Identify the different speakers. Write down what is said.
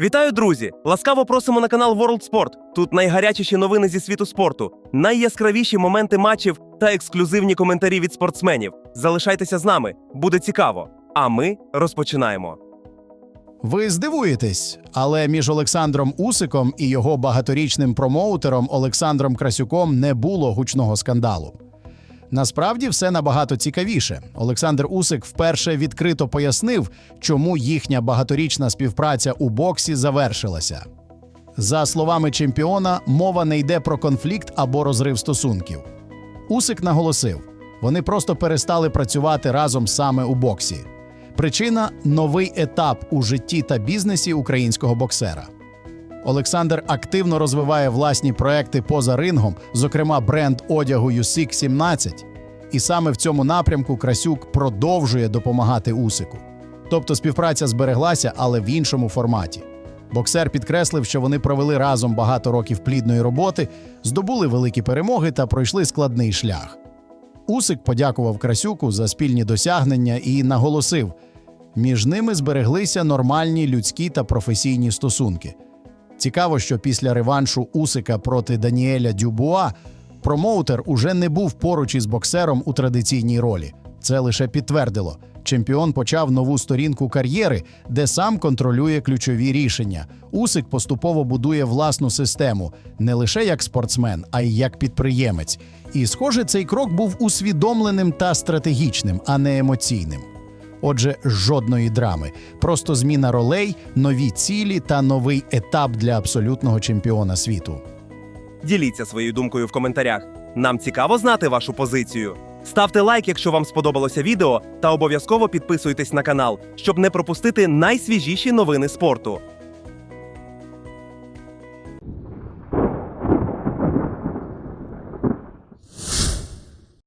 Speaker 1: Вітаю, друзі! Ласкаво просимо на канал World Sport. Тут найгарячіші новини зі світу спорту, найяскравіші моменти матчів та ексклюзивні коментарі від спортсменів. Залишайтеся з нами, буде цікаво. А ми розпочинаємо.
Speaker 2: Ви здивуєтесь, але між Олександром Усиком і його багаторічним промоутером Олександром Красюком не було гучного скандалу. Насправді все набагато цікавіше. Олександр Усик вперше відкрито пояснив, чому їхня багаторічна співпраця у боксі завершилася. За словами чемпіона, мова не йде про конфлікт або розрив стосунків. Усик наголосив, вони просто перестали працювати разом саме у боксі. Причина новий етап у житті та бізнесі українського боксера. Olександр активно розвиває власні проекти поза рингом, зокрема бренд одягу USIC 17. І саме в цьому напрямку Красюк продовжує допомагати Усику. Тобто співпраця збереглася, але в іншому форматі. Боксер підкреслив, що вони провели разом багато років плідної роботи, здобули великі перемоги та пройшли складний шлях. Усик подякував Красюку за спільні досягнення і наголосив: між ними збереглися нормальні людські та професійні стосунки. Цікаво, що після реваншу Усика проти Даніеля Дюбуа промоутер уже не був поруч із боксером у традиційній ролі. Це лише підтвердило. Чемпіон почав нову сторінку кар'єри, де сам контролює ключові рішення. Усик поступово будує власну систему не лише як спортсмен, а й як підприємець. І, схоже, цей крок був усвідомленим та стратегічним, а не емоційним. Отже, жодної драми, просто зміна ролей, нові цілі та новий етап для абсолютного чемпіона світу.
Speaker 1: Діліться своєю думкою в коментарях. Нам цікаво знати вашу позицію. Ставте лайк, якщо вам сподобалося відео, та обов'язково підписуйтесь на канал, щоб не пропустити найсвіжіші новини спорту.